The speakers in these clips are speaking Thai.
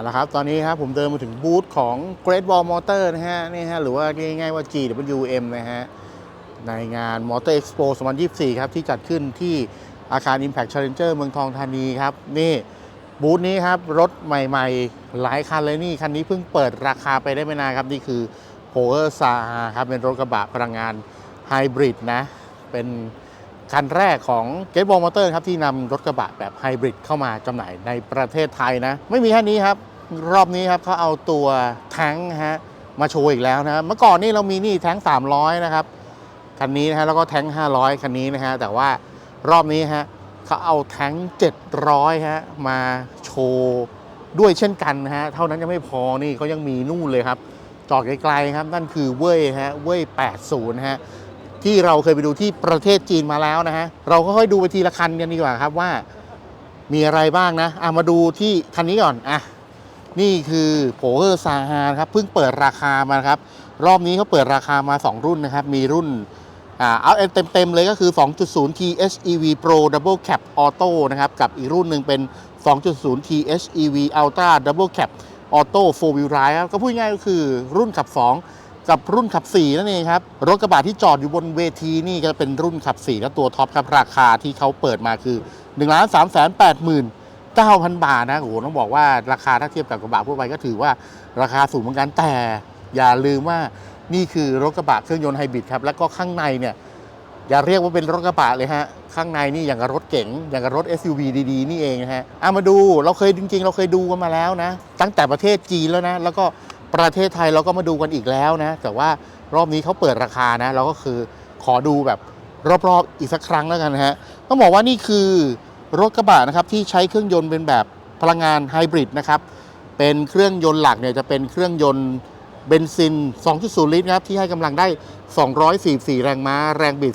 เอาละครับ ตอนนี้ครับผมเดินมาถึงบูธของ Great Wall Motor นะฮะนี่ฮะหรือว่าเรียกง่ายๆว่า GWM นะฮะในงาน Motor Expo 2024 ครับที่จัดขึ้นที่อาคาร Impact Challenger เมืองทองธานีครับ นี่บูธนี้ครับ รถใหม่ๆ หลายคันเลยนี่ คันนี้เพิ่งเปิดราคาไปได้ไม่นานครับ นี่คือ p o w e r s a ครับ เป็นรถกระบะพลังงานไฮบริดนะ เป็น คันแรกของ g a t e w a l l Motor ครับที่นำรถกระบะแบบไฮบริดเข้ามาจำหน่ายในประเทศไทยนะ ไม่มีแค่นี้ครับ รอบนี้ครับเขาเอาตัวแท้งฮะมาโชว์อีกแล้วนะเมื่อก่อนนี่เรามีนี่แท้ง 300 นะครับ คันนี้นะฮะแล้วก็แท้ง 500 คันนี้นะฮะแต่ว่ารอบนี้ฮะเขาเอาแท้ง 700 ฮะมาโชว์ด้วยเช่นกันนะฮะเท่านั้นยังไม่พอนี่เขายังมีนู่นเลยครับจอดไกลๆครับนั่นคือเว่ยฮะเว่ย80ฮะ ที่เราเคยไปดูที่ประเทศจีนมาแล้วนะฮะ เราก็ค่อยๆดูไปทีละคันกันดีกว่าครับว่า มีอะไรบ้างนะอะมาดูที่คันนี้ก่อนอะนี่คือโผเออร์ซาฮาครับเพิ่งเปิดราคามาครับ รอบนี้เขาเปิดราคามา 2 รุ่นนะครับ มีรุ่นอ่าเอาเต็มๆเลยก็คือ 2.0 THEV Pro Double Cap Auto นะครับกับอีกรุ่นหนึ่งเป็น 2.0 THEV Ultra Double Cap Auto 4 Wheel Drive ครับก็พูดง่ายก็คือรุ่นขับ 2 กับรุ่นขับ 4 นั่นเองครับ รถกระบะที่จอดอยู่บนเวทีนี่ก็เป็นรุ่นขับ 4 และตัวท็อปครับ ราคาที่เขาเปิดมาคือ1 3 8 9,000บาทนะโอ้โหต้องบอกว่าราคาถ้าเทียบกับกระบะทั่วไปก็ถือว่าราคาสูงเหมือนกันแต่อย่าลืมว่านี่คือรถกระบะเครื่องยนต์ไฮบริดครับแล้วก็ข้างในเนี่ยอย่าเรียกว่าเป็นรถกระบะเลยฮะ ข้างในนี่อย่างกับรถเก๋งอย่างกับรถ SUV ดีๆ นี่เองนะฮะเอะมาดูเราเคยจริงๆ เราเคยดูกันมาแล้วนะ ตั้งแต่ประเทศจีนแล้วนะ แล้วก็ ประเทศไทยเราก็มาดูกันอีกแล้วนะ แต่ว่ารอบนี้เขาเปิดราคานะ เราก็คือขอดูแบบรอบๆอีกสักครั้งแล้วกันนะฮะต้องบอกว่านี่คือรถกระบะนะครับที่ใช้เครื่องยนต์เป็นแบบพลังงานไฮบริดนะครับเป็นเครื่องยนต์หลักเนี่ยจะเป็นเครื่องยนต์เบนซิน 2.0 ลิตรครับที่ให้กำลังได้ 244 แรงม้า แรงบิด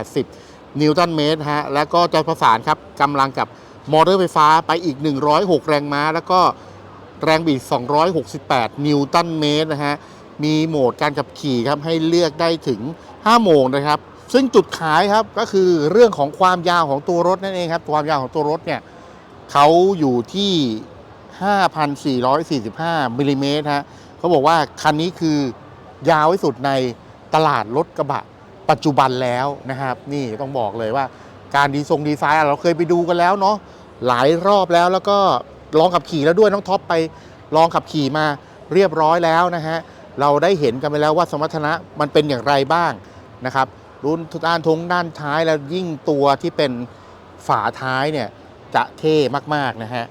380 นิวตันเมตรฮะแล้วก็จะประสานครับกำลังกับมอเตอร์ไฟฟ้าไปอีก 106 แรงม้า แล้วก็ แรงบิด 268 นิวตันเมตรนะฮะ มีโหมดการขับขี่ครับให้เลือกได้ถึง 5 โหมดนะครับ ซึ่งจุดขายครับก็คือเรื่องของความยาวของตัวรถนั่นเองครับ ความยาวของตัวรถเนี่ยเขาอยู่ที่ 5,445มิลลิเมตรฮะเขาบอกว่าคันนี้คือยาวที่สุดในตลาดรถกระบะปัจจุบันแล้วนะครับ นี่ต้องบอกเลยว่าการดีทรงดีไซน์เราเคยไปดูกันแล้วเนาะหลายรอบแล้วแล้วก็ ลองขับขี่แล้วด้วยน้องท็อปไปลองขับขี่มาเรียบร้อยแล้วนะฮะเราได้เห็นกันไปแล้วว่าสมรรถนะมันเป็นอย่างไรบ้างนะครับรุ่นด้านทงด้านท้ายแล้วยิ่งตัวที่เป็นฝาท้ายเนี่ยจะเท่มากๆนะฮะ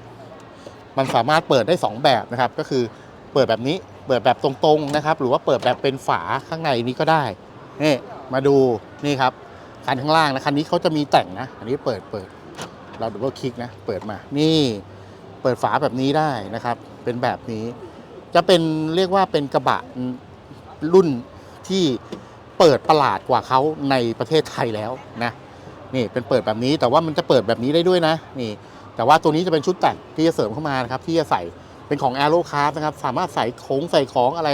มันสามารถเปิดได้ 2 แบบนะครับ ก็คือเปิดแบบนี้เปิดแบบตรงๆนะครับ หรือว่าเปิดแบบเป็นฝาข้างในนี้ก็ได้นี่มาดูนี่ครับคันข้างล่างนะคันนี้เขาจะมีแต่งนะ อันนี้เปิดเปิด เราดูว่าคลิกนะ เปิดมานี่ เปิดฝาแบบนี้ได้นะครับ เป็นแบบนี้ จะเป็นเรียกว่าเป็นกระบะรุ่นที่เปิดประหลาดกว่าเขาในประเทศไทยแล้วนะนี่เป็นเปิดแบบนี้แต่ว่ามันจะเปิดแบบนี้ได้ด้วยนะนี่ แต่ว่าตัวนี้จะเป็นชุดแต่งที่จะเสริมเข้ามานะครับ ที่จะใส่เป็นของ a e r o c r a f t นะครับ สามารถใส่โค้งใส่ของอะไร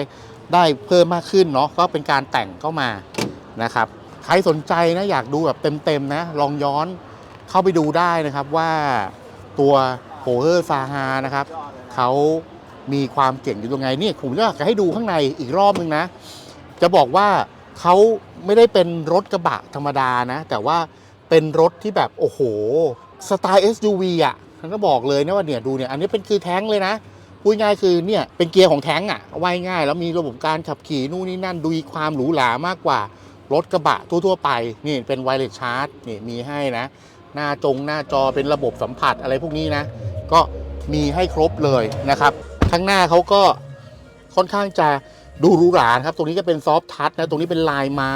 ได้เพิ่มมากขึ้นเนาะก็เป็นการแต่งเข้ามานะครับ ใครสนใจนะอยากดูแบบเต็มๆนะ ลองย้อนเข้าไปดูได้นะครับว่าตัว โ o เ e อร์ซาฮานะครับเขามีความเก่งอยู่ตรงไงนี่ผมอยากจะให้ดูข้างในอีกรอบนึงนะ จะบอกว่าเขาไม่ได้เป็นรถกระบะธรรมดานะ แต่ว่าเป็นรถที่แบบโอ้โหสไตล์ SUV อะฉันก็บอกเลยนะว่าเนี่ยดูเนี่ยอันนี้เป็นคือแท้งเลยนะพูดง่ายคือเนี่ยเป็นเกียร์ของแท้งอะว่ายง่าย แล้วมีระบบการขับขี่นู่นนี่นั่นดูความหรูหรามากกว่ารถกระบะทั่วๆไปนี่เป็นไวเลสชาร์จนี่มีให้นะ หน้าจงหน้าจอเป็นระบบสัมผัสอะไรพวกนี้นะ ก็มีให้ครบเลยนะครับข้างหน้าเขาก็ค่อนข้างจะดูหรูหราครับ ตรงนี้ก็เป็นซอฟทัชนะ ตรงนี้เป็นลายไม้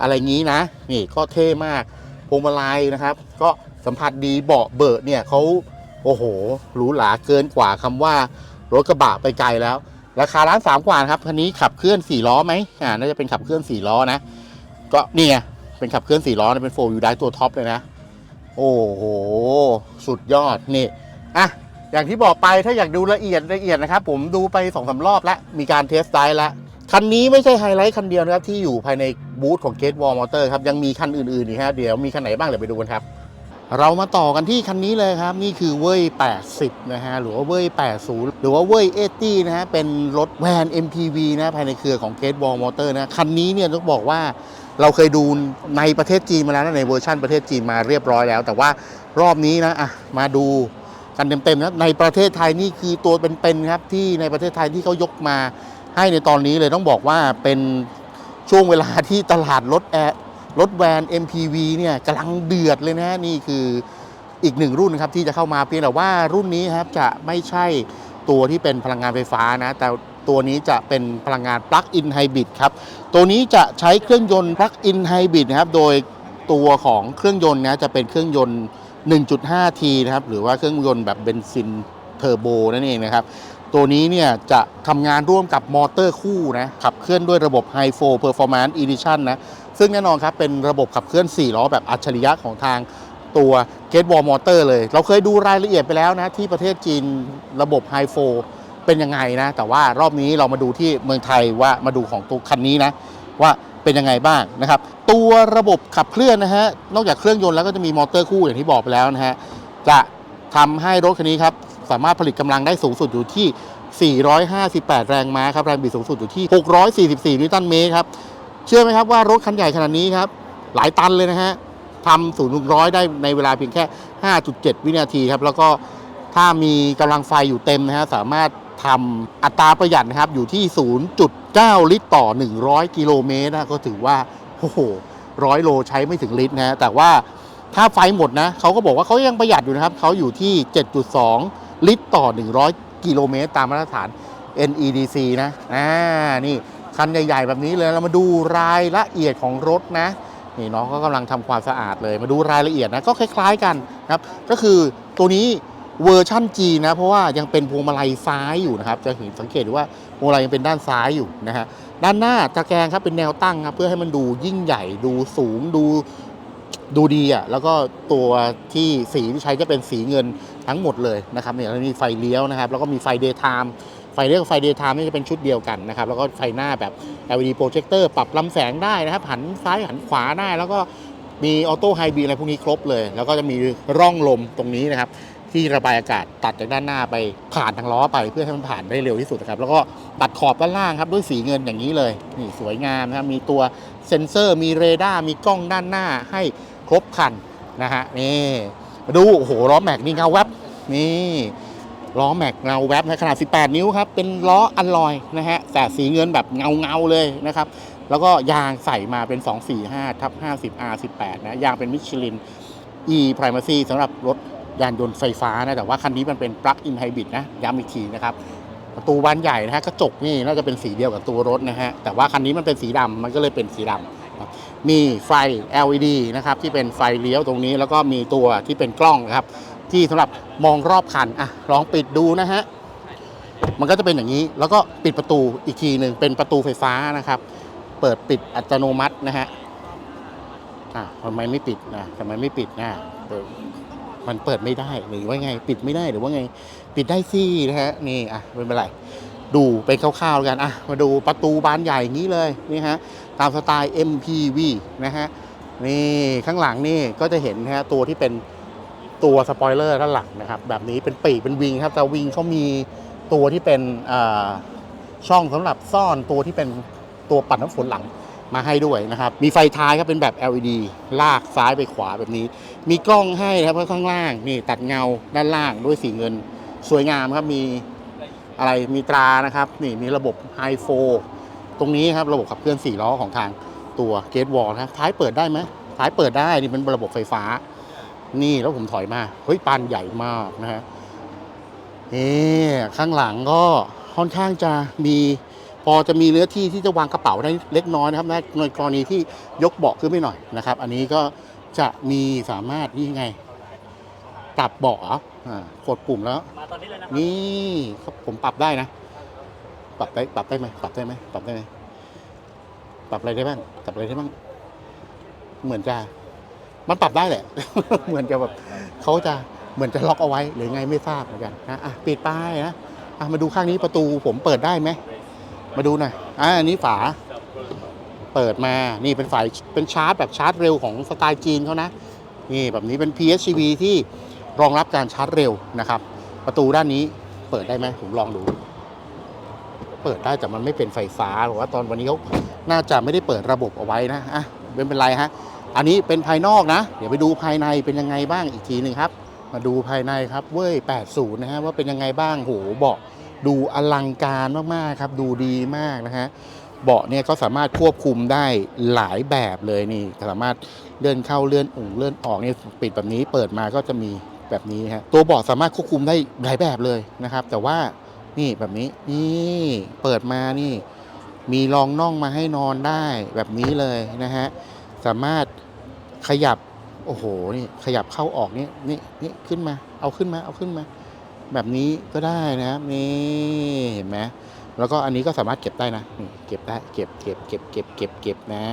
อะไรงี้นะ นี่ก็เท่มากพวงมาลัยนะครับ ก็สัมผัสดีเบาะเบิดเนี่ยเขาโอ้โหหรูหราเกินกว่าคำว่ารถกระบะไปไกลแล้ว ราคาล้านสามกว่านครับคันนี้ขับเคลื่อนสี่ล้อไหมอ่าน่าจะเป็นขับเคลื่อนสี่ล้อนะ ก็นี่ไงเป็นขับเคลื่อนสี่ล้อนะเป็นโฟล์วิวได้ตัวท็อปเลยนะ โอ้โห สุดยอดนี่อะอย่างที่บอกไปถ้าอยากดูละเอียดละเอียดนะครับ ผมดูไปสองสารอบแล้ว มีการเทสไดร์แล้ว คันนี้ไม่ใช่ไฮไลท์คันเดียวนะครับ ที่อยู่ภายในบูธของ Gate Wall Motor ครับ ยังมีคันอื่นๆอีกฮะเดี๋ยวมีคันไหนบ้างเดี๋ยวไปดูกันครับ เรามาต่อกันที่คันนี้เลยครับ นี่คือเว่ย 80 นะฮะ หรือว่าเว่ย 80 หรือว่าเว่ย 80 นะฮะ เป็นรถแวน MPV นะภายในเครือของ g a t e Wall Motor นะคันนี้เนี่ยต้องบอกว่า เราเคยดูในประเทศจีนมาแล้วนะในเวอร์ชันประเทศจีนมาเรียบร้อยแล้ว แต่ว่ารอบนี้นะอะมาดูกันเต็มๆนะในประเทศไทยนี่คือตัวเป็นๆครับที่ในประเทศไทยที่เขายกมาให้ในตอนนี้เลยต้องบอกว่าเป็นช่วงเวลาที่ตลาดรถแอร์รถแวน MPV เนี่ยกำลังเดือดเลยนะนี่คืออีกหนึ่งรุ่นครับที่จะเข้ามาเพียงแต่ว่ารุ่นนี้ครับจะไม่ใช่ตัวที่เป็นพลังงานไฟฟ้านะ แต่ ตัวนี้จะเป็นพลังงาน Plug-in Hybrid ครับ ตัวนี้จะใช้เครื่องยนต์ Plug-in Hybrid นะครับโดยตัวของเครื่องยนต์นะจะเป็นเครื่องยนต์ 1.5T นะครับหรือว่าเครื่องยนต์แบบเบนซินเทอร์โบนั่นเองนะครับตัวนี้เนี่ยจะทำงานร่วมกับมอเตอร์คู่นะขับเคลื่อนด้วยระบบ High Flow Performance Edition นะซึ่งแน่นอนครับเป็นระบบขับเคลื่อน 4 ล้อแบบอัจฉริยะของทางตัว g a t e Wall Motor เลย เราเคยดูรายละเอียดไปแล้วนะ ที่ประเทศจีนระบบ High Flow เป็นยังไงนะ แต่ว่ารอบนี้เรามาดูที่เมืองไทยว่ามาดูของตัวคันนี้นะ ว่าเป็นยังไงบ้างนะครับ ตัวระบบขับเคลื่อนนะฮะนอกจากเครื่องยนต์แล้วก็จะมีมอเตอร์คู่อย่างที่บอกไปแล้วนะฮะจะทำให้รถคันนี้ครับสามารถผลิตกำลังได้สูงสุดอยู่ที่ 458 แรงม้าครับแรงบิดสูงสุดอยู่ที่ 644 นิวตันเมตรครับเชื่อไหมครับว่ารถคันใหญ่ขนาดนี้ครับหลายตันเลยนะฮะทำศูนย์ถึงร้อยได้ในเวลาเพียงแค่ 5.7 วินาทีครับ แล้วก็ถ้ามีกำลังไฟอยู่เต็มนะฮะ สามารถ ทำอัตราประหยัดนะครับอยู่ที่ 0.9 ลิตรต่อ 100 กิโลเมตรนะก็ถือว่าโอ้โหร้อยโลใช้ไม่ถึงลิตรนะแต่ว่าถ้าไฟหมดนะเขาก็บอกว่าเขายังประหยัดอยู่นะครับเขาอยู่ที่ 7.2 ลิตรต่อ 100 กิโลเมตร ตามมาตรฐาน NEDC นะอ่านี่คันใหญ่ ๆ แบบนี้เลยเรามาดูรายละเอียดของรถนะนี่น้องก็กำลังทำความสะอาดเลย มาดูรายละเอียดนะก็คล้าย ๆ กันนะครับก็คือตัวนี้ เวอร์ชั่น G นะ เพราะว่ายังเป็นพวงมาลัยซ้ายอยู่นะครับ จะเห็นสังเกตว่าพวงมาลัยยังเป็นด้านซ้ายอยู่นะฮะ ด้านหน้าตะแกรงครับเป็นแนวตั้งครับเพื่อให้มันดูยิ่งใหญ่ ดูสูง ดูดูดีอะ แล้วก็ตัวที่สีที่ใช้จะเป็นสีเงินทั้งหมดเลยนะครับเนี่ยแล้วมีไฟเลี้ยวนะครับ แล้วก็มีไฟ daytime ไฟเลี้ยวกับไฟ daytime นี่จะเป็นชุดเดียวกันนะครับ แล้วก็ไฟหน้าแบบ LED projector ปรับลำแสงได้นะครับ หันซ้ายหันขวาได้ แล้วก็มีออโต้ไฮบีอะไรพวกนี้ครบเลย แล้วก็จะมีร่องลมตรงนี้นะครับ ที่ระบายอากาศตัดจากด้านหน้าไปผ่านทางล้อไปเพื่อให้มันผ่านได้เร็วที่สุดนะครับ แล้วก็ตัดขอบด้านล่างครับด้วยสีเงินอย่างนี้เลยนี่สวยงามนะครับมีตัวเซ็นเซอร์ มีเรดาร์มีกล้องด้านหน้าให้ครบครันนะฮะนี่ดูโอ้โหล้อแม็กนี่เงาแวบนี่ล้อแม็กเงาแวบนะขนาด 18 นิ้วครับ เป็นล้ออัลลอยนะฮะแต่สีเงินแบบเงาเงาเลยนะครับ แล้วก็ยางใส่มาเป็น 245ทับ50 R18 นะ ยางเป็นมิชลิน e primacy สำหรับรถ ยานยนต์ไฟฟ้านะ แต่ว่าคันนี้มันเป็น plug-in hybrid นะ ย้ำอีกทีนะครับ ประตูบานใหญ่นะฮะ กระจกนี่น่าจะเป็นสีเดียวกับตัวรถนะฮะ แต่ว่าคันนี้มันเป็นสีดำมันก็เลยเป็นสีดำครับมีไฟ LED นะครับที่เป็นไฟเลี้ยวตรงนี้ แล้วก็มีตัวที่เป็นกล้องนะครับ ที่สำหรับมองรอบคัน อะ ลองปิดดูนะฮะ มันก็จะเป็นอย่างนี้ แล้วก็ปิดประตูอีกทีหนึ่งเป็นประตูไฟฟ้านะครับ เปิดปิดอัตโนมัตินะฮะอะทำไมไม่ปิดนะทำไมไม่ปิดนะเปิด มันเปิดไม่ได้หรือว่าไงปิดไม่ได้หรือว่าไงปิดได้สินะฮะนี่อะไม่เป็นไรดูเป็นคร่าวๆกันอะมาดูประตูบานใหญ่อย่างนี้เลยนี่ฮะตามสไตล์ MPV นะฮะนี่ข้างหลังนี่ก็จะเห็นนะฮะตัวที่เป็นตัวสปอยเลอร์ด้านหลังนะครับแบบนี้เป็นปีกเป็นวิงครับแต่วิงเขามีตัวที่เป็นอ่าช่องสำหรับซ่อนตัวที่เป็นตัวปัดน้ำฝนหลัง มาให้ด้วยนะครับ มีไฟท้ายครับเป็นแบบ LED ลากซ้ายไปขวาแบบนี้ มีกล้องให้นะครับข้างล่างนี่ตัดเงาด้านล่างด้วยสีเงิน สวยงามครับมีอะไรมีตรานะครับ นี่มีระบบไฮโฟตรงนี้ครับระบบขับเคลื่อน4ล้อของทางตัวเกตวอลนะท้ายเปิดได้ไหมท้ายเปิดได้นี่เป็นระบบไฟฟ้า นี่แล้วผมถอยมาเฮ้ยปานใหญ่มากนะฮะนี่ข้างหลังก็ค่อนข้างจะมี อจะมีเนื้อที่ที่จะวางกระเป๋าได้เล็กน้อยนะครับในกรณีที่ยกเบาะขึ้นไปหน่อยนะครับ อันนี้ก็จะมีสามารถนี่ไงปรับเบาะเหรออ่ากดปุ่มแล้วมาตอนนี้เลยนะนี่ครับผมปรับได้นะ ปรับได้ปรับได้ไหมปรับได้ไหมปรับได้ไหมปรับอะไรได้บ้างปรับอะไรได้บ้าง เหมือนจะ มันปรับได้แหละ เหมือนจะแบบเขาจะเหมือนจะล็อกเอาไว้หรือไงไม่ทราบเหมือนกันนะอะปิดป้ายนะอะมาดูข้างนี้ประตูผมเปิดได้ไหม มาดูหน่อยอะอันนี้ฝาเปิดมา นี่เป็นฝายเป็นชาร์จแบบชาร์จเร็วของสไตล์จีนเขานะ นี่แบบนี้เป็น PHEV ที่รองรับการชาร์จเร็วนะครับ ประตูด้านนี้เปิดได้ไหมผมลองดู เปิดได้แต่มันไม่เป็นไฟฟ้าหรือว่าตอนวันนี้เขาน่าจะไม่ได้เปิดระบบเอาไว้นะอะไม่เป็นไรฮะ อันนี้เป็นภายนอกนะ เดี๋ยวไปดูภายในเป็นยังไงบ้างอีกทีหนึ่งครับ มาดูภายในครับเว้ย 80 นะฮะว่าเป็นยังไงบ้างโหเบาะ ดูอลังการมากๆครับ ดูดีมากนะฮะเบาะเนี่ยก็สามารถควบคุมได้หลายแบบเลยนี่ สามารถเลื่อนเข้าเลื่อนอุ่งเลื่อนออกเนี่ยปิดแบบนี้เปิดมาก็จะมีแบบนี้ฮะตัวเบาะสามารถควบคุมได้หลายแบบเลยนะครับ แต่ว่านี่แบบนี้นี่เปิดมานี่ มีรองน่องมาให้นอนได้แบบนี้เลยนะฮะสามารถขยับโอ้โหนี่ขยับเข้าออกนี่นี่นี่ขึ้นมา เอาขึ้นมาเอาขึ้นมา แบบนี้ก็ได้นะครับนี่เห็นไหมแล้วก็อันนี้ก็สามารถเก็บได้นะเก็บได้เก็บเก็บเก็บเก็บเก็บเก็บนะ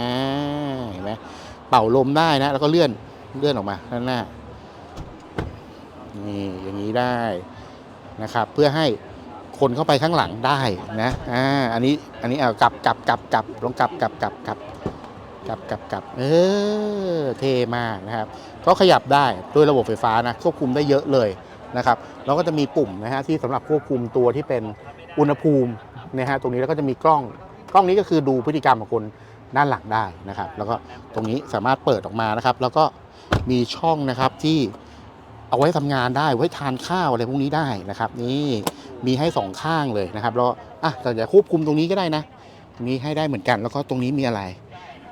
เห็นไหมเป่าลมได้นะ แล้วก็เลื่อนเลื่อนออกมาด้านหน้านี่อย่างนี้ได้นะครับ เพื่อให้คนเข้าไปข้างหลังได้นะอ่าอันนี้อันนี้เอากลับกลับกลับกลับลงกลับกลับกลับกลับกลับกลับกลับเออเท่มากนะครับ ก็ขยับได้ด้วยระบบไฟฟ้านะควบคุมได้เยอะเลย นะครับแล้วก็จะมีปุ่มนะฮะที่สำหรับควบคุมตัวที่เป็นอุณหภูมินะฮะตรงนี้แล้วก็จะมีกล้องกล้องนี้ก็คือดูพฤติกรรมของคนด้านหลังได้นะครับ แล้วก็ตรงนี้สามารถเปิดออกมานะครับ แล้วก็มีช่องนะครับที่เอาไว้ทำงานได้ไว้ทานข้าวอะไรพวกนี้ได้นะครับ นี่มีให้สองข้างเลยนะครับแล้วอะแต่จะควบคุมตรงนี้ก็ได้นะตรงนี้ให้ได้เหมือนกัน แล้วก็ตรงนี้มีอะไร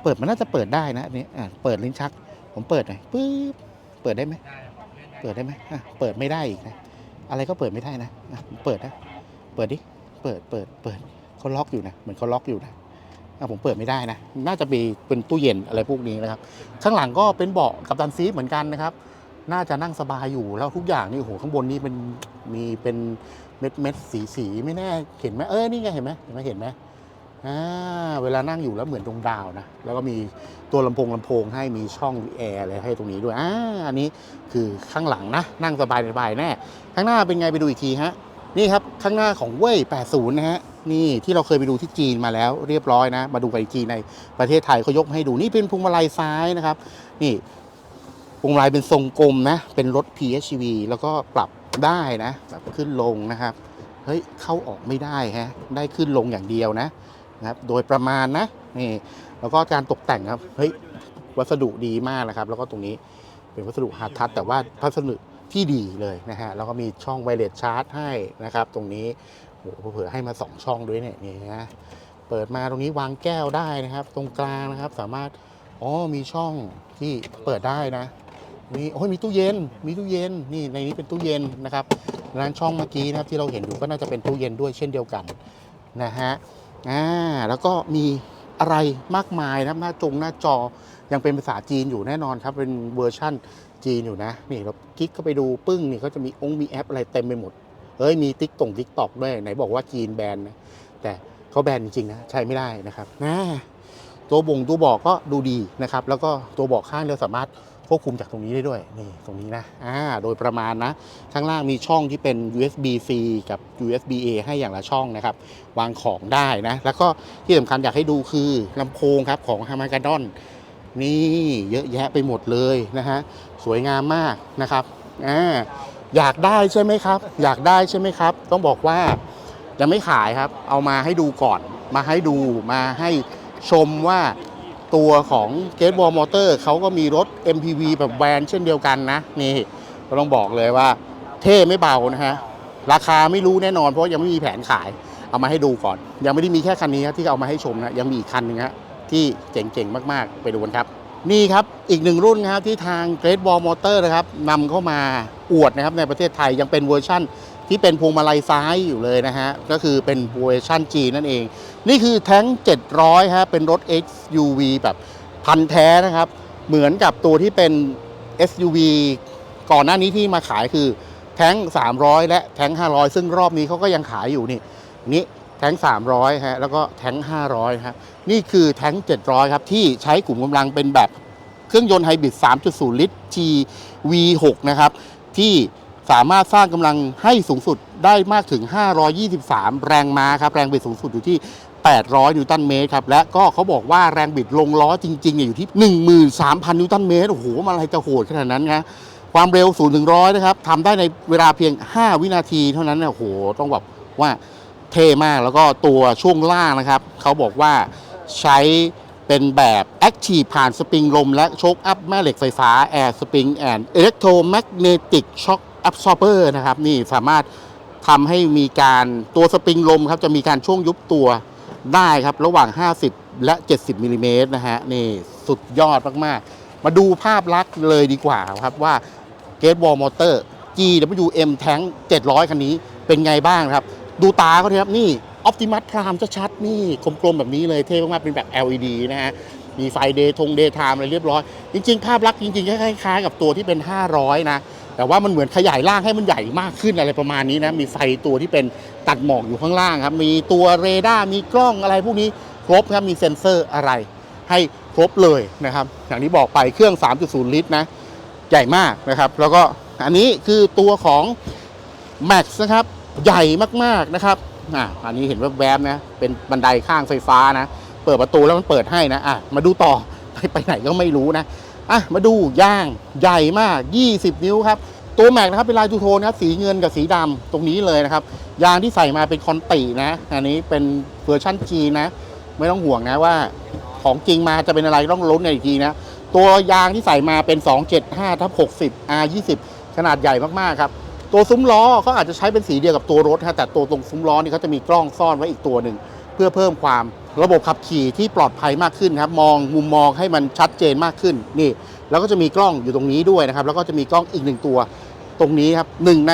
เปิดมันน่าจะเปิดได้นะนนี่อะเปิดลิ้นชัก ผมเปิดหน่อยปึ๊บเปิดได้ไหม เปิดได้ไหมอะเปิดไม่ได้อีกนะ อะไรก็เปิดไม่ได้นะเปิดนะ เปิดดิ เปิด เปิด เปิดเขาล็อกอยู่นะ เหมือนเขาล็อกอยู่นะอะผมเปิดไม่ได้นะ น่าจะมีเป็นตู้เย็นอะไรพวกนี้นะครับ ข้างหลังก็เป็นเบาะกับตันซีเหมือนกันนะครับ น่าจะนั่งสบายอยู่ แล้วทุกอย่างนี่โอ้โหข้างบนนี่เป็นมีเป็นเม็ดเม็ดสีสีไม่แน่ เห็นไหมเออ นี่ไงเห็นไหมเห็นไหมเห็นไหม อ่าเวลานั่งอยู่แล้วเหมือนดวงดาวนะ แล้วก็มีตัวลำโพงลำโพงให้มีช่องแอร์อะไรให้ตรงนี้ด้วยอ่าอันนี้คือข้างหลังนะ นั่งสบายสบายแน่ ข้างหน้าเป็นไงไปดูอีกทีฮะ นี่ครับข้างหน้าของเว่ย80 นะฮะ นี่ที่เราเคยไปดูที่จีนมาแล้วเรียบร้อยนะ มาดูกันอีกทีในประเทศไทยเขายกให้ดูนี่เป็นพวงมาลัยซ้ายนะครับ นี่พวงมาลัยเป็นทรงกลมนะ เป็นรถ PHEV แล้วก็ปรับได้นะแบบขึ้นลงนะครับ เฮ้ยเข้าออกไม่ได้ฮะ ได้ขึ้นลงอย่างเดียวนะ นะครับ โดยประมาณนะนี่แล้วก็การตกแต่งครับเฮ้ยวัสดุดีมากนะครับ แล้วก็ตรงนี้เป็นวัสดุฮาร์ดทัชแต่ว่าวัสดุที่ดีเลยนะฮะแล้วก็มีช่องไวเลสชาร์จให้นะครับ ตรงนี้โอ้โหเผื่อให้มา 2 ช่องด้วยเนี่ยนี่นะเปิดมาตรงนี้วางแก้วได้นะครับ ตรงกลางนะครับ สามารถอ๋อมีช่องที่เปิดได้นะมีโอ้ยมีตู้เย็น มีตู้เย็นนี่ในนี้เป็นตู้เย็นนะครับร้านช่องเมื่อกี้นะครับที่เราเห็นอยู่ก็น่าจะเป็นตู้เย็นด้วยเช่นเดียวกันนะฮะ อ่าแล้วก็มีอะไรมากมายนะครับหน้าจงหน้าจอยังเป็นภาษาจีนอยู่แน่นอนครับ เป็นเวอร์ชั่นจีนอยู่นะ นี่เราคลิกเข้าไปดูปึ้งนี่ก็จะมีองค์มีแอปอะไรเต็มไปหมดเอ้ยมีติ๊กตงติ๊กตอกด้วยไหนบอกว่าจีนแบนนะแต่เขาแบนจริงๆนะใช้ไม่ได้นะครับนะตัวบ่งตัวบอกก็ดูดีนะครับ แล้วก็ตัวบอกข้างเราสามารถ ควบคุมจากตรงนี้ได้ด้วยนี่ตรงนี้นะอ่าโดยประมาณนะ ข้างล่างมีช่องที่เป็น USB C กับ USB A ให้อย่างละช่องนะครับ วางของได้นะ แล้วก็ที่สำคัญอยากให้ดูคือลำโพงครับของ h a m a g a d o n นี่เยอะแยะไปหมดเลยนะฮะสวยงามมากนะครับอ่าอยากได้ใช่ไหมครับ อยากได้ใช่ไหมครับ ต้องบอกว่ายังไม่ขายครับ เอามาให้ดูก่อน มาให้ดูมาให้ชมว่า ตัวของ g a t e w a l l Motor เขาก็มีรถ MPV แบบแวนเช่นเดียวกันนะ นี่ก็ต้องบอกเลยว่าเท่ไม่เบานะฮะ ราคาไม่รู้แน่นอนเพราะยังไม่มีแผนขาย เอามาให้ดูก่อน ยังไม่ได้มีแค่คันนี้ครับที่เอามาให้ชมนะ ยังมีอีกคันหนึงฮะที่เจ๋งๆ มากๆ ไปดูกันครับ นี่ครับอีกหนึ่งรุ่นครับที่ทาง Great Wall Motor นะครับนำเข้ามาอวดนะครับในประเทศไทยยังเป็นเวอร์ชั่น ที่เป็นพวงมาลัยซ้ายอยู่เลยนะฮะ ก็คือเป็นเวอร์ชั่น G นั่นเอง นี่คือแท้ง 700 ฮะ เป็นรถ XUV แบบพันแท้นะครับ เหมือนกับตัวที่เป็น SUV ก่อนหน้านี้ที่มาขายคือแท้ง 300 และแท้ง 500 ซึ่งรอบนี้เขาก็ยังขายอยู่นี่นี่แท้ง 300 ฮะ แล้วก็แท้ง 500 ฮะ นี่คือแท้ง 700 ครับ ที่ใช้ขุมกำลังเป็นแบบเครื่องยนต์ไฮบริด 3.0 ลิตร GV6 นะครับ ที่ สามารถสร้างกำลังให้สูงสุดได้มากถึง 523 แรงม้าครับ แรงบิดสูงสุดอยู่ที่ 800 นิวตันเมตรครับ และก็เขาบอกว่าแรงบิดลงล้อจริงๆเนี่ยอยู่ที่ 13,000 นิวตันเมตร โอ้โห มันอะไรจะโหดขนาดนั้นนะความเร็ว0ถึง100นะครับทำได้ในเวลาเพียง 5 วินาทีเท่านั้นนี่ยโอ้โห ต้องแบบว่าเท่มากแล้วก็ตัวช่วงล่างนะครับ เขาบอกว่าใช้เป็นแบบ Active ผ่านสปริงลม และโชคอัพแม่เหล็กไฟฟ้า Air Spring and Electromagnetic Shock Absorber นะครับนี่สามารถทำให้มีการตัวสปริงลมครับจะมีการช่วงยุบตัวได้ครับ ระหว่าง 50 และ 70มิลลิเมตรนะฮะนี่สุดยอดมากๆ มาดูภาพลักษณ์เลยดีกว่าครับว่า g a t e Wall Motor GWM Tank 700 คันนี้เป็นไงบ้างครับ ดูตาเขาทีครับนี่ Optimus Prime ชัดๆนี่กลมๆ แบบนี้เลยเท่มากๆ เป็นแบบ LED นะฮะ มีไฟเดย์ทงเดย์ไทม์อะไรเรียบร้อย จริง ๆ ภาพลักษณ์จริงๆคล้ายๆ กับตัวที่เป็น 500 นะ แต่ว่ามันเหมือนขยายร่างให้มันใหญ่มากขึ้นอะไรประมาณนี้นะมีไฟตัวที่เป็นตัดหมอกอยู่ข้างล่างครับมีตัวเรดาร์มีกล้องอะไรพวกนี้ครบครับมีเซ็นเซอร์อะไร ให้ครบเลยนะครับ อย่างที่บอกไปเครื่อง 3.0 ลิตรนะใหญ่มากนะครับ แล้วก็อันนี้คือตัวของ Max นะครับใหญ่มากๆนะครับอะอันนี้เห็นแวบๆนะเป็นบันไดข้างไฟฟ้านะ เปิดประตูแล้วมันเปิดให้นะอะมาดูต่อไปไปไหนก็ไม่รู้นะ อะมาดูย่างใหญ่มาก 20 นิ้วครับ ตัวแม็กนะครับเป็นลายทูโทนนะครับสีเงินกับสีดำตรงนี้เลยนะครับยางที่ใส่มาเป็นคอนตินะ อันนี้เป็นเวอร์ชั่นจีนะ ไม่ต้องห่วงนะว่าของจริงมาจะเป็นอะไรต้องลุ้นในอีกทีนะ ตัวยางที่ใส่มาเป็น 275ทับ60 R 20ขนาดใหญ่มากๆครับตัวซุ้มล้อเขาอาจจะใช้เป็นสีเดียวกับตัวรถฮะแต่ตัวตรงซุ้มล้อนี่เขาจะมีกล้องซ่อนไว้อีกตัวหนึ่งเพื่อเพิ่มความ ระบบขับขี่ที่ปลอดภัยมากขึ้นครับ มองมุมมองให้มันชัดเจนมากขึ้นนี่ แล้วก็จะมีกล้องอยู่ตรงนี้ด้วยนะครับ แล้วก็จะมีกล้องอีกหนึ่งตัว ตรงนี้ครับหนึ่งใน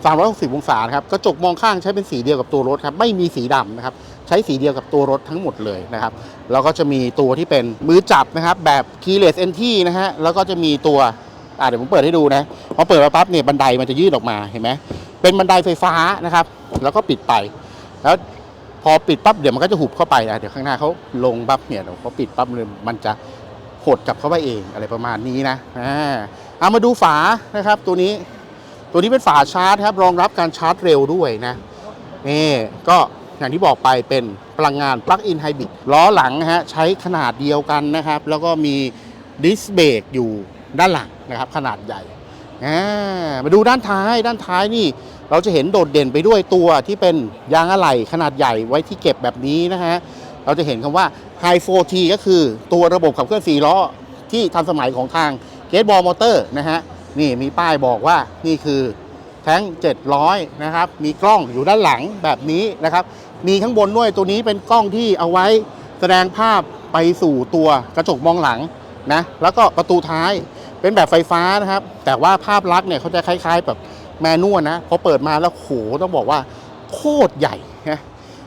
360 องศานะครับกระจกมองข้างใช้เป็นสีเดียวกับตัวรถครับไม่มีสีดำนะครับใช้สีเดียวกับตัวรถทั้งหมดเลยนะครับแล้วก็จะมีตัวที่เป็นมือจับนะครับแบบ keyless entry นะฮะแล้วก็จะมีตัวอ่าเดี๋ยวผมเปิดให้ดูนะพอเปิดมาปั๊บเนี่ยบันไดมันจะยืดออกมาเห็นไหมเป็นบันไดไฟฟ้านะครับ แล้วก็ปิดไป แล้ว อปิดปั๊บเดี๋ยวมันก็จะหุบเข้าไปอะเดี๋ยวข้างหน้าเขาลงปั๊บเนี่ยเดี๋ยวเขาปิดปั๊บเลยมันจะหดกลับเข้าไปเองอะไรประมาณนี้นะอ่าเอามาดูฝานะครับตัวนี้ ตัวนี้เป็นฝาชาร์จครับรองรับการชาร์จเร็วด้วยนะนี่ก็อย่างที่บอกไปเป็นพลังงาน plug-in hybrid ล้อหลังนะฮะใช้ขนาดเดียวกันนะครับ แล้วก็มีดิสเบรกอยู่ด้านหลังนะครับ ขนาดใหญ่มาดูด้านท้ายด้านท้ายนี่ เราจะเห็นโดดเด่นไปด้วยตัวที่เป็นยางอะไหล่ขนาดใหญ่ไว้ที่เก็บแบบนี้นะฮะ เราจะเห็นคำว่า High 4T ก็คือตัวระบบขับเคลื่อน4ล้อที่ทันสมัยของทาง g a t e b a l l Motor นะฮะ นี่มีป้ายบอกว่านี่คือแท้ง700 นะครับ มีกล้องอยู่ด้านหลังแบบนี้นะครับ มีข้างบนด้วยตัวนี้เป็นกล้องที่เอาไว้แสดงภาพไปสู่ตัวกระจกมองหลังนะ แล้วก็ประตูท้ายเป็นแบบไฟฟ้านะครับ แต่ว่าภาพลักษณ์เนี่ยเขาจะคล้าย ๆ แบบ แมนนวลนะพอเปิดมาแล้วโหต้องบอกว่า โคตรใหญ่นะ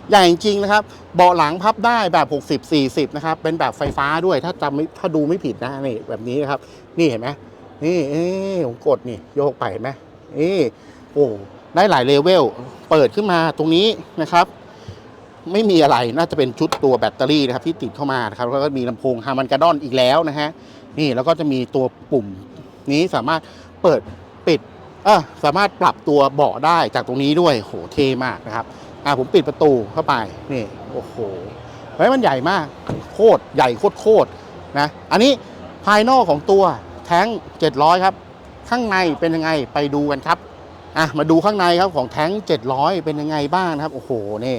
ใหญ่จริงๆนะครับ เบาะหลังพับได้แบบ 60 40 นะครับ เป็นแบบไฟฟ้าด้วยถ้าจำไม่ถ้าดูไม่ผิดนะนี่แบบนี้นะครับ นี่เห็นไหมนี่เอ้ยผมกดนี่โยกไปเห็นไหมนี่โอ้ได้หลายเลเวลเปิดขึ้นมาตรงนี้นะครับ ไม่มีอะไรน่าจะเป็นชุดตัวแบตเตอรี่นะครับ ที่ติดเข้ามานะครับแล้วก็มีลำโพงฮามันกาดอนอีกแล้วนะฮะนี่แล้วก็จะมีตัวปุ่มนี้สามารถเปิดปิด ออสามารถปรับตัวเบาะได้จากตรงนี้ด้วยโหเท่มากนะครับอ่าผมปิดประตูเข้าไปนี่โอ้โหเฮ้ยมันใหญ่มากโคตรใหญ่โคตรโคตรนะอันนี้ภายนอกของตัวแท้ง700 ครับ ข้างในเป็นยังไงไปดูกันครับอะมาดูข้างในครับของแท้ง700 เป็นยังไงบ้างนะครับ โอ้โหนี่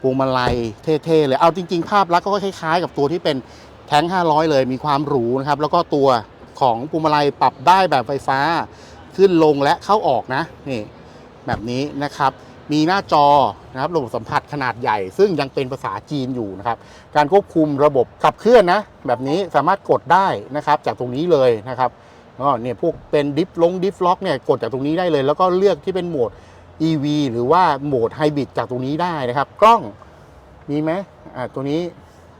พวงมาลัยเท่ๆเลยเอาจริง ๆ ภาพลักษณ์ก็คล้ายๆ กับตัวที่เป็นแท้ง500 เลยมีความหรูนะครับแล้วก็ตัวของพวงมาลัยปรับได้แบบไฟฟ้า ขึ้นลงและเข้าออกนะนี่แบบนี้นะครับ มีหน้าจอนะครับระบบสัมผัสขนาดใหญ่ ซึ่งยังเป็นภาษาจีนอยู่นะครับ การควบคุมระบบขับเคลื่อนนะแบบนี้สามารถกดได้นะครับจากตรงนี้เลยนะครับก็เนี่ยพวกเป็นดิฟลงดิฟล็อกเนี่ยกดจากตรงนี้ได้เลย แล้วก็เลือกที่เป็นโหมด EV หรือว่าโหมดไฮบริดจากตรงนี้ได้นะครับ กล้องมีไหมอ่าตัวนี้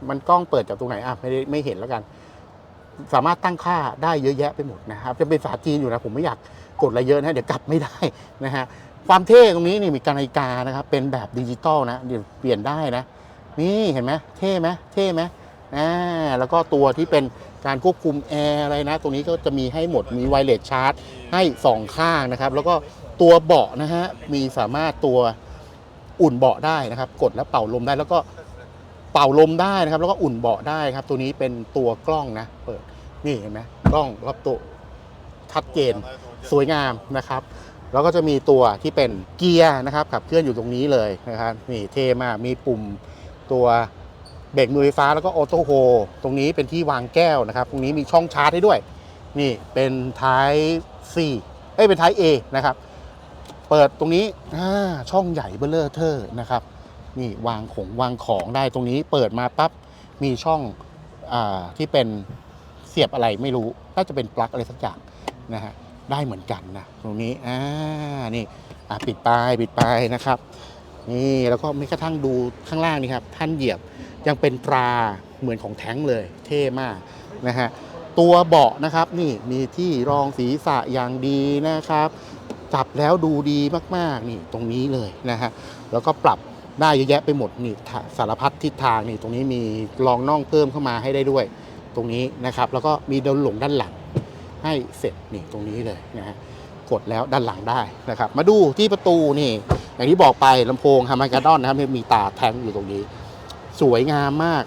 มันกล้องเปิดจากตรงไหนอะไม่ได้ไม่เห็นแล้วกัน สามารถตั้งค่าได้เยอะแยะไปหมดนะครับ จะเป็นภาษาจีนอยู่นะผมไม่อยาก กดอะไรเยอะนะเดี๋ยวกลับไม่ได้นะฮะความเท่ตรงนี้นี่มีการนาฬิกานะครับเป็นแบบดิจิตอลนะเดี๋ยวเปลี่ยนได้นะ นี่เห็นไหมเท่ไหมเท่ไหมอ่าแล้วก็ตัวที่เป็นการควบคุมแอร์อะไรนะ ตรงนี้ก็จะมีให้หมดมีไวเลสชาร์จ ให้สองข้างนะครับ แล้วก็ตัวเบาะนะฮะมีสามารถตัวอุ่นเบาะได้นะครับ กดแล้วเป่าลมได้แล้วก็เป่าลมได้นะครับ แล้วก็อุ่นเบาะได้ครับ ตัวนี้เป็นตัวกล้องนะ เปิดนี่เห็นไหมกล้องรอบตัวชัดเจน สวยงามนะครับ แล้วก็จะมีตัวที่เป็นเกียร์นะครับขับเคลื่อนอยู่ตรงนี้เลยนะครับนี่เท่มากมีปุ่มตัวเบรกมือไฟฟ้าแล้วก็ออโต้โฮตรงนี้เป็นที่วางแก้วนะครับ ตรงนี้มีช่องชาร์จให้ด้วย นี่เป็นท้าย C เอ้ยเป็นท้าย A นะครับ เปิดตรงนี้อ่าช่องใหญ่เบ้อเลอร์เทอร์นะครับ นี่วางของวางของได้ตรงนี้เปิดมาปั๊บมีช่องอาที่เป็นเสียบอะไรไม่รู้ น่าจะเป็นปลั๊กอะไรสักอย่างนะฮะ ได้เหมือนกันนะตรงนี้อ่านี่อะปิดไปปิดไปนะครับ นี่แล้วก็ไม่กระทั่งดูข้างล่างนี่ครับท่านเหยียบยังเป็นตราเหมือนของแท้งเลยเท่มากนะฮะตัวเบาะนะครับนี่มีที่รองศีรษะอย่างดีนะครับจับแล้วดูดีมากๆนี่ตรงนี้เลยนะฮะแล้วก็ปรับได้เยอะแยะไปหมดนี่สารพัดทิศทางนี่ตรงนี้มีรองน่องเพิ่มเข้ามาให้ได้ด้วย ตรงนี้นะครับ แล้วก็มีดนหลงด้านหลัง ให้เสร็จนี่ตรงนี้เลยนะฮะกดแล้วด้านหลังได้นะครับ มาดูที่ประตูนี่ อย่างที่บอกไปลำโพงฮามาการดอนนะครับมีตาแทงอยู่ตรงนี้ สวยงามมาก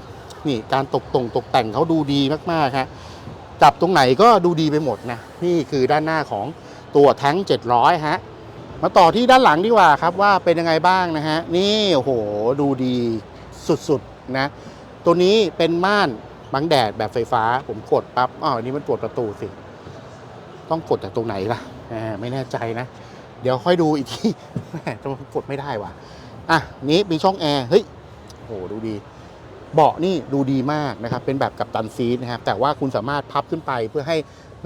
นี่การตกตรงตกแต่งเขาดูดีมากๆฮะจับตรงไหนก็ดูดีไปหมดนะนี่คือด้านหน้าของตัวแท้ง700ฮะมาต่อที่ด้านหลังดีกว่าครับว่าเป็นยังไงบ้างนะฮะนี่โอ้โหดูดีสุดๆนะตัวนี้เป็นม่านบังแดดแบบไฟฟ้าผมกดปั๊บอ๋อนี้มันปวดประตูสิ ต้องกดจากตรงไหนล่ะไม่แน่ใจนะ เดี๋ยวค่อยดูอีกทีจะมกดไม่ได้ว่ะอะนี้มีช่องแอร์เฮ้ยโหดูดี เบาะนี่ดูดีมากนะครับ เป็นแบบกับตันซีทนะครับแต่ว่าคุณสามารถพับขึ้นไปเพื่อให้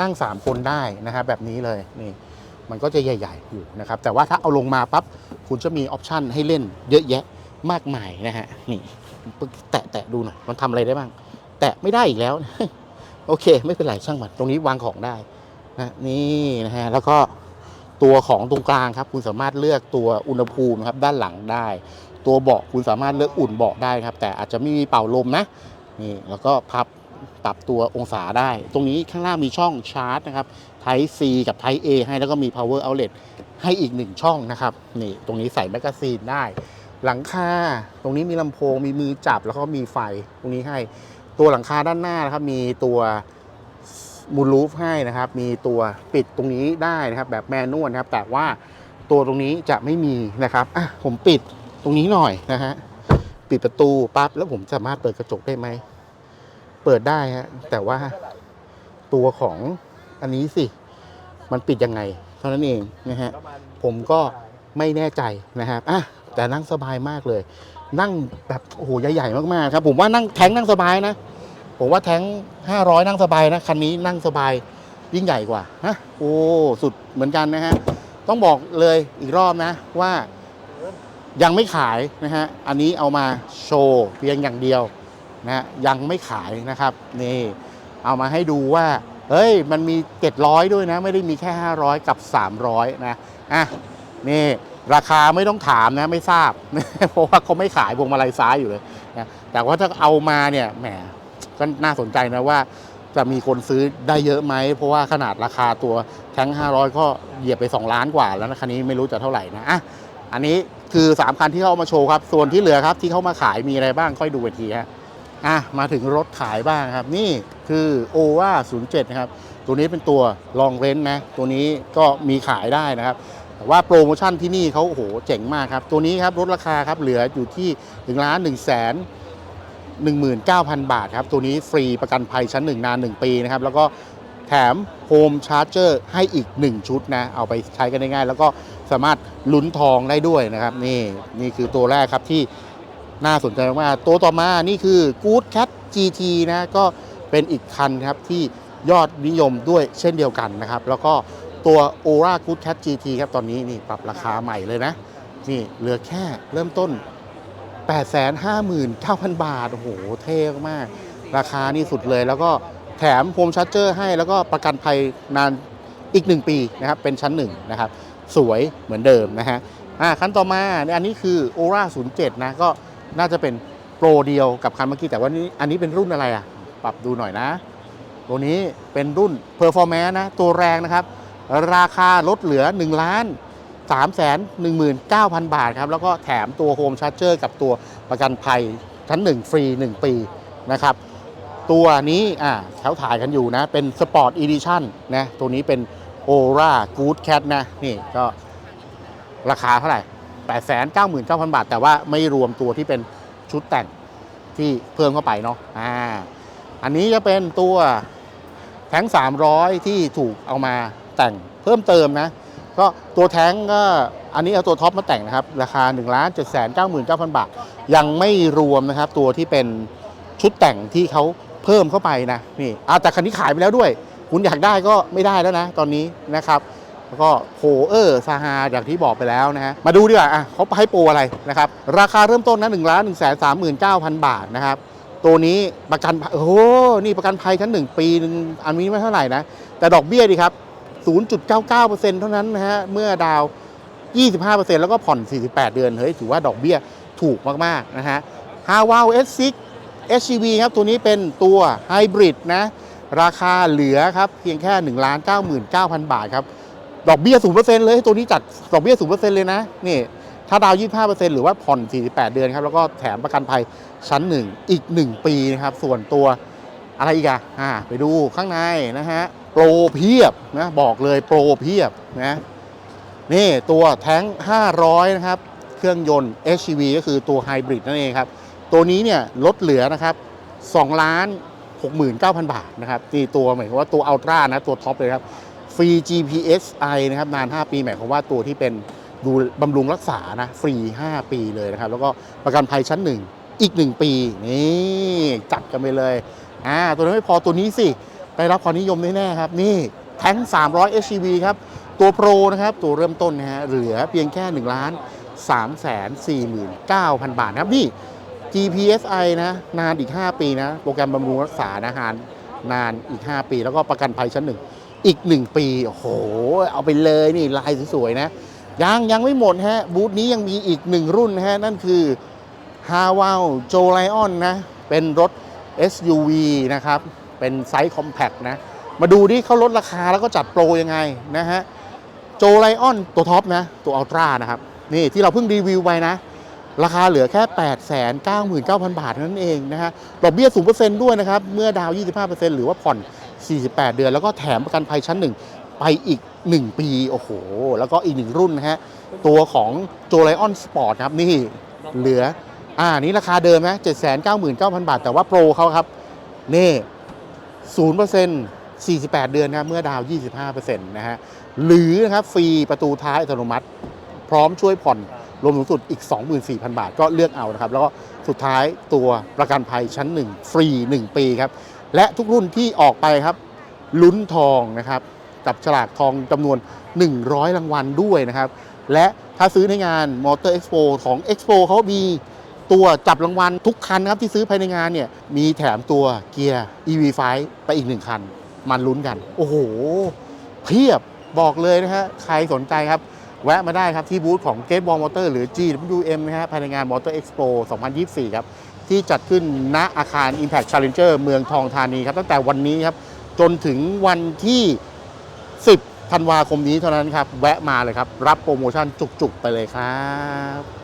นั่ง 3 คนได้นะครับแบบนี้เลยนี่มันก็จะใหญ่ ๆ อยู่นะครับ แต่ว่าถ้าเอาลงมาปั๊บคุณจะมีออปชันให้เล่นเยอะแยะมากมายนะฮะนี่แตะแตะดูหน่อยมันทำอะไรได้บ้าง แตะไม่ได้อีกแล้ว โอเค ไม่เป็นไรช่างมันตรงนี้วางของได้ นะนี่นะฮะแล้วก็ตัวของตรงกลางครับ คุณสามารถเลือกตัวอุณหภูมิครับด้านหลังได้ ตัวเบาะคุณสามารถเลือกอุ่นเบาะได้ครับ แต่อาจจะไม่มีเป่าลมนะนี่แล้วก็พับปรับตัวองศาได้ ตรงนี้ข้างล่างมีช่องชาร์จนะครับ Type C กับ Type A ให้แล้วก็มี power outlet ให้อีกหนึ่งช่องนะครับนี่ตรงนี้ใส่แมกกาซีนได้ หลังคาตรงนี้มีลำโพงมีมือจับแล้วก็มีไฟตรงนี้ให้ตัวหลังคาด้านหน้านะครับมีตัว มูลลูฟให้นะครับ มีตัวปิดตรงนี้ได้นะครับ แบบแมนนวลนะครับ แต่ว่าตัวตรงนี้จะไม่มีนะครับอะผมปิดตรงนี้หน่อยนะฮะปิดประตูปั๊บแล้วผมสามารถเปิดกระจกได้ไหมเปิดได้ฮะแต่ว่าตัวของอันนี้สิ มันปิดยังไง เท่านั้นเองนะฮะผมก็ไม่แน่ใจนะครับอะแต่นั่งสบายมากเลย นั่งแบบโอ้โหใหญ่ๆมากๆครับ ผมว่านั่งแท้งนั่งสบายนะ ผมว่าแท้ง 500 นั่งสบายนะ คันนี้นั่งสบายยิ่งใหญ่กว่าฮะโอ้สุดเหมือนกันนะฮะ ต้องบอกเลยอีกรอบนะว่ายังไม่ขายนะฮะ อันนี้เอามาโชว์เพียงอย่างเดียวนะฮะยังไม่ขายนะครับนี่เอามาให้ดูว่าเฮ้ยมันมี 700 ด้วยนะ ไม่ได้มีแค่ 500 กับ 300 นะอะนี่ราคาไม่ต้องถามนะไม่ทราบ เพราะว่าเขาไม่ขายพวงมาลัยซ้ายอยู่เลยนะแต่ว่าถ้าเอามาเนี่ยแหม ก็น่าสนใจนะว่าจะมีคนซื้อได้เยอะไหม เพราะว่าขนาดราคาตัวแท้ง500 ก็เหยียบไป 2 ล้านกว่าแล้วนะคันนี้ไม่รู้จะเท่าไหร่นะอะอันนี้คือ 3 คันที่เขาเอามาโชว์ครับ ส่วนที่เหลือครับที่เขามาขายมีอะไรบ้างค่อยดูอีกทีฮะอะมาถึงรถขายบ้างครับ นี่คือ o อ a 07 นะครับ ตัวนี้เป็นตัวลองเรนนะ ตัวนี้ก็มีขายได้นะครับแต่ว่าโปรโมชั่นที่นี่เขาโอ้โหเจ๋งมากครับ ตัวนี้ครับลดราคาครับเหลืออยู่ที่1ล้าน1แสน 19,000 บาทครับ ตัวนี้ฟรีประกันภัยชั้น 1 นาน 1 ปีนะครับ แล้วก็แถมโฮมชาร์จเจอร์ให้อีก 1 ชุดนะ เอาไปใช้กันได้ง่าย แล้วก็สามารถลุ้นทองได้ด้วยนะครับ นี่นี่คือตัวแรกครับที่น่าสนใจมากตัวต่อมานี่คือ Good Cat GT นะก็เป็นอีกคันครับที่ยอดนิยมด้วยเช่นเดียวกันนะครับ แล้วก็ตัว Aura Good Cat GT ครับตอนนี้นี่ปรับราคาใหม่เลยนะ นี่เหลือแค่เริ่มต้น 859,000 บาท โอ้โห เท่มาก ราคานี่สุดเลย แล้วก็แถมโฮมชาร์จเจอร์ให้แล้วก็ประกันภัยนานอีก 1 ปีนะครับ เป็นชั้น1นะครับ สวยเหมือนเดิมนะฮะอ่าคันต่อมาเนี่ยอันนี้คือ Aura 07 นะ ก็น่าจะเป็นโปรเดียวกับคันเมื่อกี้ แต่ว่านี้อันนี้เป็นรุ่นอะไรอะ ปรับดูหน่อยนะ ตัวนี้เป็นรุ่น Performance นะ ตัวแรงนะครับ ราคาลดเหลือ 1 ล้าน 3 1 9 0 0 0 บาทครับ แล้วก็แถมตัวโฮมชาร์จเจอร์กับตัวประกันภัยชั้น 1 ฟรี 1 ปีนะครับ ตัวนี้อ่าเขาถ่ายกันอยู่นะ เป็นสปอร์ตอีดิชั่นนะ ตัวนี้เป็น Aura Good Cat นะ นี่ก็ราคาเท่าไหร่ 899,000 บาท แต่ว่าไม่รวมตัวที่เป็นชุดแต่งที่เพิ่มเข้าไปเนาะอ่าอันนี้จะเป็นตัวแท้ง300 ที่ถูกเอามาแต่งเพิ่มเติมนะ ก็ตัวแท้งก็อันนี้เอาตัวท็อปมาแต่งนะครับ ราคา1 7 9 9 9 0 0บาท ยังไม่รวมนะครับ ตัวที่เป็นชุดแต่งที่เขาเพิ่มเข้าไปนะนี่อาแต่คันนี้ขายไปแล้วด้วย คุณอยากได้ก็ไม่ได้แล้วนะ ตอนนี้นะครับ แล้วก็โฮเออร์ซาฮาอย่างที่บอกไปแล้วนะฮะมาดูดีกว่าอะเขาให้โปรอะไรนะครับ ราคาเริ่มต้นนะหนึ่งล้านหนึ่งแสนสามหมื่นเก้าพันบาทนะครับตัวนี้ประกันโอ้โหนี่ประกันภัยชั้นหนึ่งปีหนึ่งอันนี้ไม่เท่าไหร่นะ แต่ดอกเบี้ยดีครับ 0.99%เท่านั้นนะฮะ เมื่อดาว 25%แล้วก็ผ่อน 48 เดือน เฮ้ย ถือว่าดอกเบี้ยถูกมาก ๆ นะฮะ h a w a l S6 SUV ครับ ตัวนี้เป็นตัวไฮบริดนะ ราคาเหลือครับ เพียงแค่ 1 9 9 0 0 0 บาทครับ ดอกเบี้ย 0%เลย ตัวนี้จัดดอกเบี้ย 0%เลยนะ นี่ ถ้าดาว 25%หรือว่าผ่อน 48 เดือนครับ แล้วก็แถมประกันภัยชั้น 1 อีก 1 ปีนะครับ ส่วนตัวอะไรอีกอะอ่า ไปดูข้างในนะฮะ โปรเพียบนะบอกเลยโปรเพียบนะนี่ตัวแท้ง 500 นะครับ เครื่องยนต์ HEV ก็คือตัวไฮบริดนั่นเองครับ ตัวนี้เนี่ยลดเหลือนะครับ2ล้าน69,000 บาทนะครับนี่ตัวหมายความว่าตัวอัลตร้านะตัวท็อปเลยครับฟรี GPSI นะครับนาน 5 ปีหมายความว่าตัวที่เป็นดูบำรุงรักษานะฟรี 5 ปีเลยนะครับ แล้วก็ประกันภัยชั้น 1 อีก 1 ปี นี่ จัดกันไปเลยอ่าตัวนั้นไม่พอตัวนี้สิ ได้รับความนิยมแน่ๆครับ นี่แท้ง300 HEV ครับ ตัวโปรนะครับ ตัวเริ่มต้นนะฮะเหลือเพียงแค่1ล้าน3แสน49,000 บาทนะครับนี่ GPSI นะ นานอีก 5 ปีนะ โปรแกรมบำรุงรักษานะฮานนานอีก 5 ปี แล้วก็ประกันภัยชั้นหนึ่งอีก 1 ปี โอ้โห เอาไปเลยนี่ลายสวยๆนะ ยังยังไม่หมดฮะ บูธนี้ยังมีอีก 1 รุ่นฮะ นั่นคือ h a w a l j o Lion นะ เป็นรถ SUV นะครับ เป็นไซส์คอมแพคนะ มาดูดิเขาลดราคาแล้วก็จัดโปรยังไงนะฮะ โจไลออนตัวท็อปนะ ตัวอัลตร้านะครับ นี่ที่เราเพิ่งรีวิวไปนะ ราคาเหลือแค่ 8 9 9 0 0 0 บาทเท่านั้นเองนะฮะดอกเบี้ย0%ด้วยนะครับ เมื่อดาว 25%หรือว่าผ่อน 48 เดือน แล้วก็แถมประกันภัยชั้นหนึ่งไปอีก 1 ปี โอ้โห แล้วก็อีกหนึ่งรุ่นนะฮะ ตัวของโจไลออนสปอร์ตครับนี่เหลืออ่านี่ราคาเดิมนะ799,000 บาท แต่ว่าโปรเขาครับ นี่ 0% 48 เดือนนะครับเมื่อดาว 25%นะฮะหรือนะครับฟรีประตูท้ายอัตโนมัติ พร้อมช่วยผ่อนรวมสูงสุดอีก 24,000 บาทก็เลือกเอานะครับ แล้วก็สุดท้ายตัวประกันภัยชั้น 1 ฟรี 1 ปีครับ และทุกรุ่นที่ออกไปครับ ลุ้นทองนะครับ กับฉลากทองจำนวน 100 รางวัลด้วยนะครับ และถ้าซื้อในงาน Motor Expo ของ Expo เขามี ตัวจับรางวัลทุกคันนะครับที่ซื้อภายในงานเนี่ยมีแถมตัวเกียร์ EV5 ไปอีกหนึ่งคัน มันลุ้นกัน โอ้โห เพียบบอกเลยนะฮะใครสนใจครับ แวะมาได้ครับที่บูธของ Gate Wall Motor หรือ GWM นะฮะภายในงาน Motor Expo 2024 ครับที่จัดขึ้นณอาคาร Impact Challenger เมืองทองธานีครับตั้งแต่วันนี้ครับจนถึงวันที่ 10ธันวาคมนี้เท่านั้นครับ แวะมาเลยครับ รับโปรโมชั่นจุกๆ ไปเลยครับ